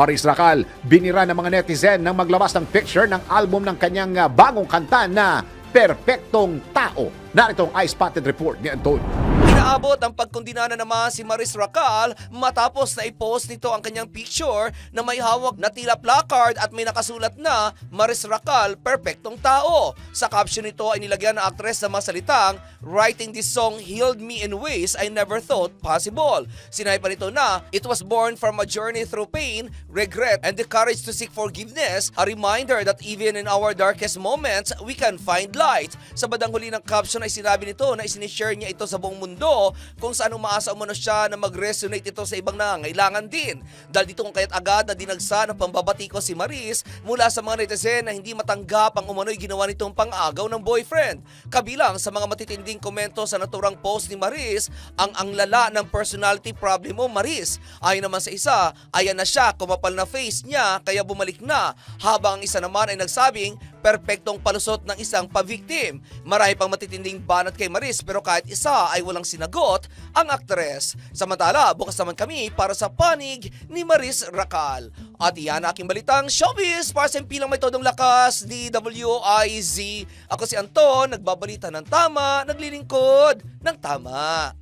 Maris Racal, binira ng mga netizen nang maglabas ng picture ng album ng kanyang ah, bagong kanta na Perpektong Tao. Narito ang eye-spotted report ni Anton. Inaabot ang pagkondinana naman si Maris Racal matapos na i-post nito ang kanyang picture na may hawak na tila placard at may nakasulat na Maris Racal, perfectong tao. Sa caption nito ay nilagyan ng aktres na masalitang Writing this song healed me in ways I never thought possible. Sinabi pa nito na it was born from a journey through pain, regret, and the courage to seek forgiveness, a reminder that even in our darkest moments, we can find light. Sa badang huli ng caption ay sinabi nito na isinishare niya ito sa buong mundo kung saan umaasa umano siya na mag-resonate ito sa ibang nangangailangan din. Dahil dito kung kaya't agad na dinagsa ng pambabati ko si Maris mula sa mga netizen na hindi matanggap ang umano'y ginawa nitong pang-agaw ng boyfriend. Kabilang sa mga matitinding komento sa naturang post ni Maris, ang ang lala ng personality problem mo Maris. Ayon naman sa isa, ayan na siya, kumapal na face niya kaya bumalik na. Habang ang isa naman ay nagsabing, perpektong palusot ng isang pa-victim. Marami pang matitinding banat kay Maris pero kahit isa ay walang sinagot ang aktres. Samantala, bukas naman kami para sa panig ni Maris Racal. At iyan aking balitang showbiz para sa impilang may todong lakas, DWIZ. Ako si Anton, nagbabalita ng tama, naglilingkod ng tama.